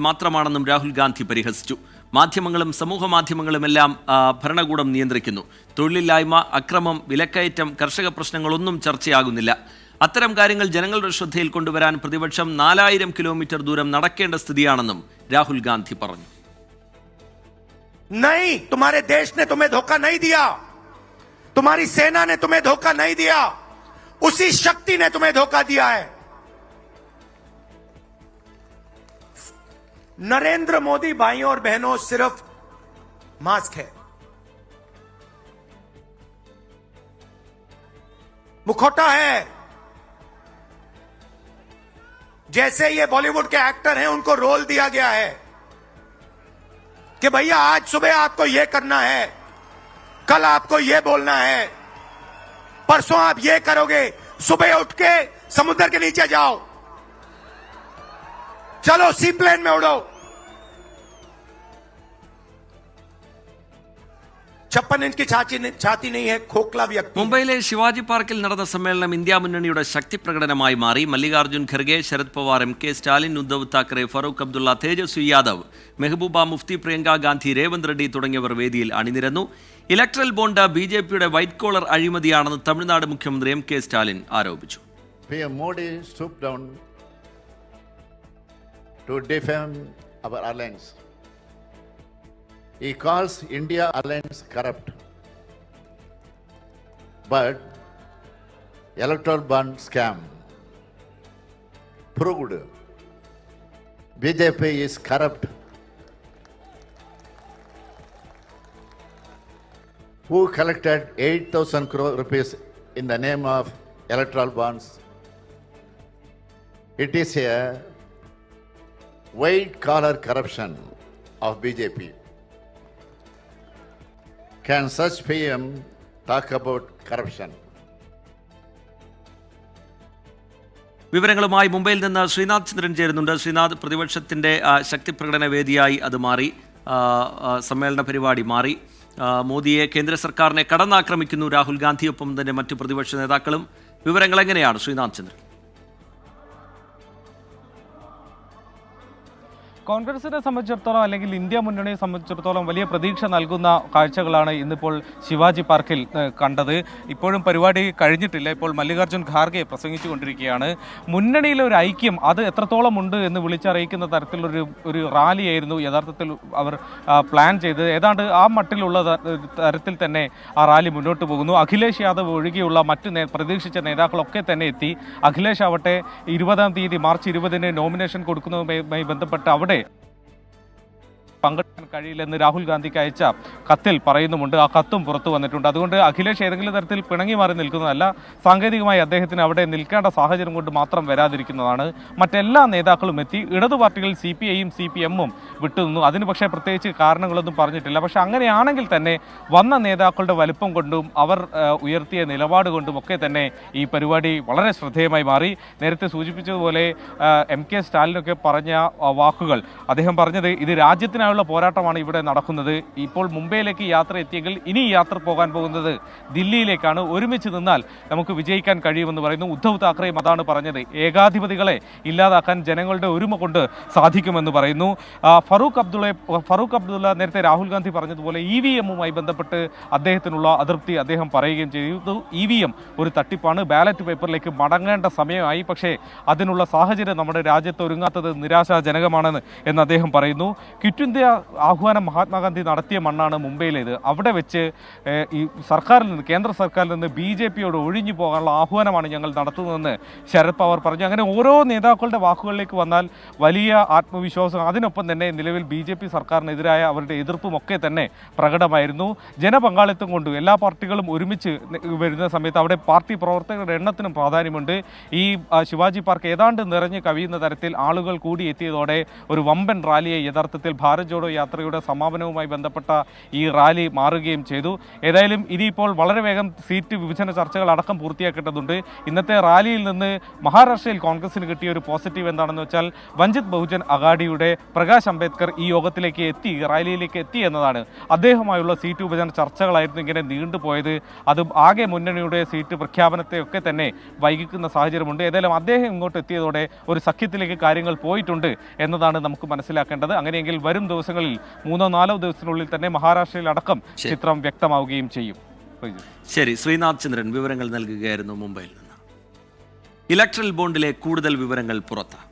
മാത്രമാണെന്നും രാഹുൽ ഗാന്ധി പരിഹസിച്ചു മാധ്യമങ്ങളും സമൂഹ മാധ്യമങ്ങളുമെല്ലാം ആ, ഭരണകൂടം നിയന്ത്രിക്കുന്നു തൊഴിലില്ലായ്മ അക്രമം വിലക്കയറ്റം കർഷക പ്രശ്നങ്ങളൊന്നും ചർച്ചയാകുന്നില്ല അത്തരം കാര്യങ്ങൾ ജനങ്ങളുടെ ശ്രദ്ധയിൽ കൊണ്ടുവരാൻ പ്രതിപക്ഷം നാലായിരം കിലോമീറ്റർ ദൂരം നടക്കേണ്ട സ്ഥിതിയാണെന്നും രാഹുൽ ഗാന്ധി പറഞ്ഞു नहीं तुम्हारे देश ने तुम्हें धोखा नहीं दिया तुम्हारी सेना ने तुम्हें धोखा नहीं दिया उसी शक्ति ने तुम्हें धोखा दिया है नरेंद्र मोदी भाइयों और बहनों, सिर्फ़ मास्क है। मुखौटा है। जैसे ये बॉलीवुड के एक्टर हैं, उनको रोल दिया गया है कि भैया, आज सुबह आपको ये करना है, कल आपको ये बोलना है, परसों आप ये करोगे, सुबह उठ के समुद्र के नीचे जाओ। चलो सी प्लेन में उड़ो। മുംബൈയിലെ ശിവാജി പാർക്കിൽ നടന്ന സമ്മേളനം ഇന്ത്യ മുന്നണിയുടെ ശക്തി പ്രകടനമായി മാറി. മല്ലികാർജുൻ ഖർഗെ ശരത് പവാർ എം കെ സ്റ്റാലിൻ ഉദ്ധവ് താക്കറെ ഫറൂഖ് അബ്ദുള്ള തേജസ്വി യാദവ് മെഹബൂബ മുഫ്തി പ്രിയങ്ക ഗാന്ധി രേവന്ത് റെഡ്ഡി തുടങ്ങിയവർ വേദിയിൽ അണിനിരന്നു. ഇലക്ട്രൽ ബോണ്ട് ബി ജെ പിയുടെ വൈറ്റ് കോളർ അഴിമതിയാണെന്ന് തമിഴ്നാട് മുഖ്യമന്ത്രി എം കെ സ്റ്റാലിൻ ആരോപിച്ചു. Modi to stooped down to defame our alliance. He calls India alliance corrupt. But electoral bond scam proved BJP is corrupt. Who collected 8,000 crore rupees in the name of electoral bonds? It is a white collar corruption of BJP. Can such PM talk about corruption? വിവരങ്ങളുമായി മുംബൈയിൽ നിന്ന് ശ്രീനാഥ് ചന്ദ്രൻ ചേരുന്നുണ്ട്. ശ്രീനാഥ് പ്രതിപക്ഷത്തിന്റെ ആ, ശക്തി പ്രകടന വേദിയായി അത് മാറി. സമ്മേളന പരിപാടി മാറി. മോദിയെ കേന്ദ്ര സർക്കാരിനെ കടന്നാക്രമിക്കുന്നു രാഹുൽ ഗാന്ധിയൊപ്പം തന്നെ മറ്റു പ്രതിപക്ഷ നേതാക്കളും. വിവരങ്ങൾ എങ്ങനെയാണ് ശ്രീനാഥ് ചന്ദ്രൻ? കോൺഗ്രസിനെ സംബന്ധിച്ചിടത്തോളം അല്ലെങ്കിൽ ഇന്ത്യ മുന്നണിയെ സംബന്ധിച്ചിടത്തോളം വലിയ പ്രതീക്ഷ നൽകുന്ന കാഴ്ചകളാണ് ഇന്നിപ്പോൾ ശിവാജി പാർക്കിൽ കണ്ടത്. ഇപ്പോഴും പരിപാടി കഴിഞ്ഞിട്ടില്ല. ഇപ്പോൾ മല്ലികാർജുൻ ഖാർഗെ പ്രസംഗിച്ചുകൊണ്ടിരിക്കുകയാണ്. മുന്നണിയിലെ ഒരു ഐക്യം അത് എത്രത്തോളം ഉണ്ട് എന്ന് വിളിച്ചറിയിക്കുന്ന തരത്തിലൊരു ഒരു റാലിയായിരുന്നു യഥാർത്ഥത്തിൽ അവർ പ്ലാൻ ചെയ്തത്. ഏതാണ്ട് ആ മട്ടിലുള്ള തരത്തിൽ തന്നെ ആ റാലി മുന്നോട്ട് പോകുന്നു. അഖിലേഷ് യാദവ് ഒഴികെയുള്ള മറ്റ് പ്രതീക്ഷിച്ച നേതാക്കളൊക്കെ തന്നെ എത്തി. അഖിലേഷ് ആവട്ടെ ഇരുപതാം തീയതി മാർച്ച് ഇരുപതിന് നോമിനേഷൻ കൊടുക്കുന്നതുമായി ബന്ധപ്പെട്ട് അവിടെ പങ്കെടുക്കാൻ കഴിയില്ലെന്ന് രാഹുൽ ഗാന്ധിക്ക് അയച്ച കത്തിൽ പറയുന്നുമുണ്ട്. ആ കത്തും പുറത്തു വന്നിട്ടുണ്ട്. അതുകൊണ്ട് അഖിലേഷ് ഏതെങ്കിലും തരത്തിൽ പിണങ്ങി മാറി നിൽക്കുന്നതല്ല സാങ്കേതികമായി അദ്ദേഹത്തിന് അവിടെ നിൽക്കേണ്ട സാഹചര്യം കൊണ്ട് മാത്രം വരാതിരിക്കുന്നതാണ്. മറ്റെല്ലാ നേതാക്കളും എത്തി. ഇടതു പാർട്ടികൾ സി പി ഐയും സി പി എമ്മും വിട്ടുനിന്നു. അതിന് പക്ഷേ പ്രത്യേകിച്ച് കാരണങ്ങളൊന്നും പറഞ്ഞിട്ടില്ല. പക്ഷേ അങ്ങനെയാണെങ്കിൽ തന്നെ വന്ന നേതാക്കളുടെ വലുപ്പം കൊണ്ടും അവർ ഉയർത്തിയ നിലപാട് കൊണ്ടും ഒക്കെ തന്നെ ഈ പരിപാടി വളരെ ശ്രദ്ധേയമായി മാറി. നേരത്തെ സൂചിപ്പിച്ചതുപോലെ എം കെ സ്റ്റാലിനൊക്കെ പറഞ്ഞ വാക്കുകൾ അദ്ദേഹം പറഞ്ഞത് ഇത് രാജ്യത്തിനായുള്ള പോരാട്ടമാണ് ഇവിടെ നടക്കുന്നത്. ഇപ്പോൾ മുംബൈയിലേക്ക് യാത്ര എത്തിയെങ്കിൽ ഇനി യാത്ര പോകാൻ പോകുന്നത് ദില്ലിയിലേക്കാണ്. ഒരുമിച്ച് നിന്നാൽ നമുക്ക് വിജയിക്കാൻ കഴിയുമെന്ന് പറയുന്നു. ഉദ്ധവ് താക്കറെയും അതാണ് പറഞ്ഞത്. ഏകാധിപതികളെ ഇല്ലാതാക്കാൻ ജനങ്ങളുടെ ഒരുമ കൊണ്ട് സാധിക്കുമെന്ന് പറയുന്നു. ഫറൂഖ് അബ്ദുള്ള ഫറൂഖ് അബ്ദുള്ള നേരത്തെ രാഹുൽ ഗാന്ധി പറഞ്ഞതുപോലെ ഇ വി എമ്മുമായി ബന്ധപ്പെട്ട് അദ്ദേഹത്തിനുള്ള അതൃപ്തി അദ്ദേഹം പറയുകയും ചെയ്തു. ഇ വി എം ഒരു തട്ടിപ്പാണ്. ബാലറ്റ് പേപ്പറിലേക്ക് മടങ്ങേണ്ട സമയമായി. പക്ഷേ അതിനുള്ള സാഹചര്യം നമ്മുടെ രാജ്യത്ത് ഒരുങ്ങാത്തത് നിരാശാജനകമാണെന്ന് എന്ന് അദ്ദേഹം പറയുന്നു. ക്വിറ്റ് ഇന്ത്യ ആഹ്വാനം മഹാത്മാഗാന്ധി നടത്തിയ മണ്ണാണ് മുംബൈയിലേത്. അവിടെ വെച്ച് ഈ സർക്കാരിൽ നിന്ന് കേന്ദ്ര സർക്കാരിൽ നിന്ന് ബി ജെ പിയോട് ഒഴിഞ്ഞു പോകാനുള്ള ആഹ്വാനമാണ് ഞങ്ങൾ നടത്തുന്നതെന്ന് ശരത് പവാർ പറഞ്ഞു. അങ്ങനെ ഓരോ നേതാക്കളുടെ വാക്കുകളിലേക്ക് വന്നാൽ വലിയ ആത്മവിശ്വാസം അതിനൊപ്പം തന്നെ നിലവിൽ ബി ജെ പി സർക്കാരിനെതിരായ അവരുടെ എതിർപ്പുമൊക്കെ തന്നെ പ്രകടമായിരുന്നു. ജനപങ്കാളിത്തം കൊണ്ട് എല്ലാ പാർട്ടികളും ഒരുമിച്ച് വരുന്ന സമയത്ത് അവിടെ പാർട്ടി പ്രവർത്തകരുടെ എണ്ണത്തിനും പ്രാധാന്യമുണ്ട്. ഈ ശിവാജി പാർക്ക് ഏതാണ്ട് നിറഞ്ഞ് കവിയുന്ന തരത്തിൽ ആളുകൾ കൂടിയെത്തിയതോടെ ഒരു വമ്പൻ റാലിയെ യഥാർത്ഥത്തിൽ ഭാരത് ജോഡോ യാത്ര യാത്രയുടെ സമാപനവുമായി ബന്ധപ്പെട്ട ഈ റാലി മാറുകയും ചെയ്തു. ഏതായാലും ഇനിയിപ്പോൾ വളരെ വേഗം സീറ്റ് വിഭജന ചർച്ചകൾ അടക്കം പൂർത്തിയാക്കേണ്ടതുണ്ട്. ഇന്നത്തെ റാലിയിൽ നിന്ന് മഹാരാഷ്ട്രയിൽ കോൺഗ്രസിന് കിട്ടിയ ഒരു പോസിറ്റീവ് എന്താണെന്ന് വെച്ചാൽ വഞ്ചിത് ബഹുജൻ അഗാഡിയുടെ പ്രകാശ് അംബേദ്കർ ഈ യോഗത്തിലേക്ക് എത്തി റാലിയിലേക്ക് എത്തി എന്നതാണ്. അദ്ദേഹമായുള്ള സീറ്റ് വിഭജന ചർച്ചകളായിരുന്നു ഇങ്ങനെ നീണ്ടുപോയത് അത് ആകെ മുന്നണിയുടെ സീറ്റ് പ്രഖ്യാപനത്തെ ഒക്കെ തന്നെ വൈകിക്കുന്ന സാഹചര്യമുണ്ട്. ഏതായാലും അദ്ദേഹം ഇങ്ങോട്ട് എത്തിയതോടെ ഒരു സഖ്യത്തിലേക്ക് കാര്യങ്ങൾ പോയിട്ടുണ്ട് എന്നതാണ് നമുക്ക് മനസ്സിലാക്കേണ്ടത്. അങ്ങനെയെങ്കിൽ വരും ദിവസങ്ങളിൽ മൂന്നോ നാലോ ദിവസത്തിനുള്ളിൽ തന്നെ മഹാരാഷ്ട്രയിൽ അടക്കം ചിത്രം വ്യക്തമാവുകയും ചെയ്യും. ശരി ശ്രീനാഥ് ചന്ദ്രൻ വിവരങ്ങൾ നൽകുകയായിരുന്നു മുംബൈയിൽ നിന്ന്. ഇലക്ട്രൽ ബോണ്ടിലെ കൂടുതൽ വിവരങ്ങൾ പുറത്ത്.